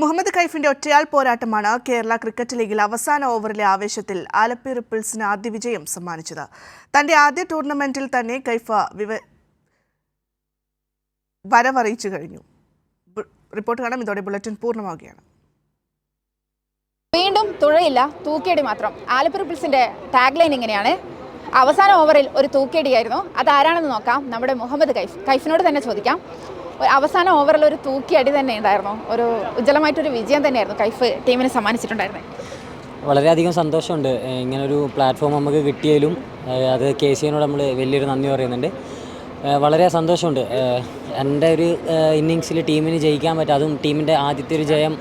മുഹമ്മദ് കൈഫിന്റെ ഒറ്റയാൾ പോരാട്ടമാണ് കേരള ക്രിക്കറ്റ് ലീഗിൽ അവസാന ഓവറിലെ ആവേശത്തിൽ ആലപ്പി റിപ്പിൾസിന് ആദ്യ വിജയം സമ്മാനിച്ചത്. തന്റെ ആദ്യ ടൂർണമെന്റിൽ തന്നെ കൈഫ വിവ വരവറിയിച്ചു കഴിഞ്ഞു. റിപ്പോർട്ട് കാണാം. ഇതോടെ ബുള്ളറ്റിൻ പൂർണമാവുകയാണ്. വീണ്ടും തുഴയില്ല തൂക്കിയടി മാത്രം. ആലപ്പി റിപ്പിൾസിന്റെ ടാഗ് ലൈൻ ഇങ്ങനെയാണ്. അവസാന ഓവറിൽ ഒരു തൂക്കിയടിയായിരുന്നു. അതാരാണെന്ന് നോക്കാം. നമ്മുടെ മുഹമ്മദ് കൈഫ്. കൈഫിനോട് തന്നെ ചോദിക്കാം. അവസാന ഓവറിൽ ഒരു തൂക്കിയടി തന്നെ ഉണ്ടായിരുന്നു. ഒരു ഉജ്ജ്വലമായിട്ടൊരു വിജയം തന്നെയായിരുന്നു കൈഫ് ടീമിന് സമ്മാനിച്ചിട്ടുണ്ടായിരുന്നത് വളരെയധികം സന്തോഷമുണ്ട്. ഇങ്ങനെ ഇങ്ങനൊരു പ്ലാറ്റ്ഫോം നമുക്ക് കിട്ടിയതിലും ഏഹ് അത് കെ സി എനോട് നമ്മൾ വലിയൊരു നന്ദി പറയുന്നുണ്ട്. വളരെ സന്തോഷമുണ്ട്. എന്റെ ഒരു ഇന്നിങ്സിൽ ടീമിന് ജയിക്കാൻ പറ്റും. അതും ടീമിന്റെ ആദ്യത്തെ ഒരു ജയം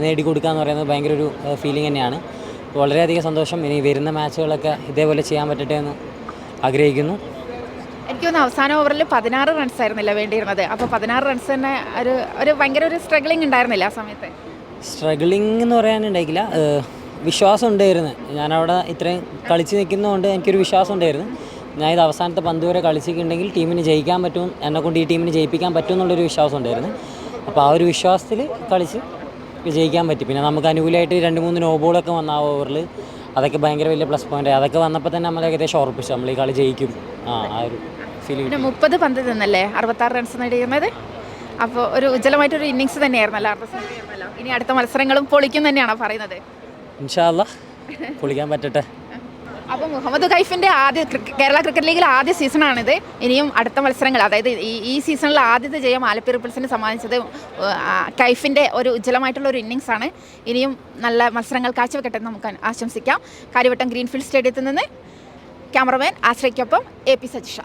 നേടിക്കൊടുക്കുക എന്ന് പറയുന്നത് ഭയങ്കര ഒരു ഫീലിംഗ് തന്നെയാണ്. വളരെയധികം സന്തോഷം. ഇനി വരുന്ന മാച്ചുകളൊക്കെ ഇതേപോലെ ചെയ്യാൻ പറ്റട്ടെ എന്ന് ആഗ്രഹിക്കുന്നു. എനിക്ക് തോന്നുന്നു അവസാന ഓവറിൽ പതിനാറ് റൺസ് ആയിരുന്നില്ല വേണ്ടിയിരുന്നത്. അപ്പോൾ പതിനാറ് റൺസ് തന്നെ ഒരു ഒരു ഭയങ്കര ഒരു സ്ട്രഗ്ലിംഗ് ഉണ്ടായിരുന്നില്ല ആ സമയത്ത്. സ്ട്രഗ്ലിംഗ് എന്ന് പറയാനുണ്ടായില്ല വിശ്വാസം ഉണ്ടായിരുന്നു. ഞാനവിടെ ഇത്രയും കളിച്ച് നിൽക്കുന്നതുകൊണ്ട് എനിക്കൊരു വിശ്വാസം ഉണ്ടായിരുന്നു. ഞാൻ ഇത് അവസാനത്തെ പന്ത് വരെ കളിച്ചിട്ടുണ്ടെങ്കിൽ ടീമിന് ജയിക്കാൻ പറ്റും. എന്നെക്കൊണ്ട് ഈ ടീമിന് ജയിപ്പിക്കാൻ പറ്റും എന്നുള്ളൊരു വിശ്വാസം ഉണ്ടായിരുന്നു. അപ്പോൾ ആ ഒരു വിശ്വാസത്തിൽ കളിച്ച് ജയിക്കാൻ പറ്റി. പിന്നെ നമുക്ക് അനുകൂലമായിട്ട് രണ്ട് മൂന്ന് നോ ബോളൊക്കെ വന്ന ആ ഓവറിൽ അതൊക്കെ ഭയങ്കര വലിയ പ്ലസ് പോയിന്റ് അതൊക്കെ വന്നപ്പോൾ തന്നെ നമ്മൾ ഏകദേശം ഉറപ്പിച്ചു. നമ്മൾ ഈ കളി ജയിക്കും. ആ ആ ഒരു ഫീലിംഗ് മുപ്പത് പന്ത് നിന്നല്ലേ അറുപത്താറ് റൺസ് നേടിയിരുന്നത്. അപ്പോൾ ഒരു ഉജ്ജ്വലമായിട്ടൊരു ഇന്നിങ്സ് തന്നെയായിരുന്നല്ലോ ആയിരുന്നല്ലോ ഇനി അടുത്ത മത്സരങ്ങളും പൊളിക്കും തന്നെയാണോ പറയുന്നത്? ഇൻഷാല്ല പൊളിക്കാൻ പറ്റട്ടെ. അപ്പോൾ മുഹമ്മദ് ഖൈഫിന്റെ ആദ്യ കേരള ക്രിക്കറ്റ് ലീഗിൽ ആദ്യ സീസണാണിത്. ഇനിയും അടുത്ത മത്സരങ്ങൾ അതായത് ഈ ഈ സീസണിൽ ആദ്യത്തെ ജയം ആലപ്പി റിപ്പിൾസിന് സമ്മാനിച്ചത് കൈഫിന്റെ ഒരു ഉജ്ജ്വലമായിട്ടുള്ള ഒരു ഇന്നിങ്സ് ആണ്. ഇനിയും നല്ല മത്സരങ്ങൾ കാഴ്ചവെക്കട്ടെ നമുക്ക് ആശംസിക്കാം. കാര്യവട്ടം ഗ്രീൻഫീൽഡ് സ്റ്റേഡിയത്തിൽ നിന്ന് ക്യാമറമാൻ ആശ്രയ്ക്കൊപ്പം എ പി സജിഷ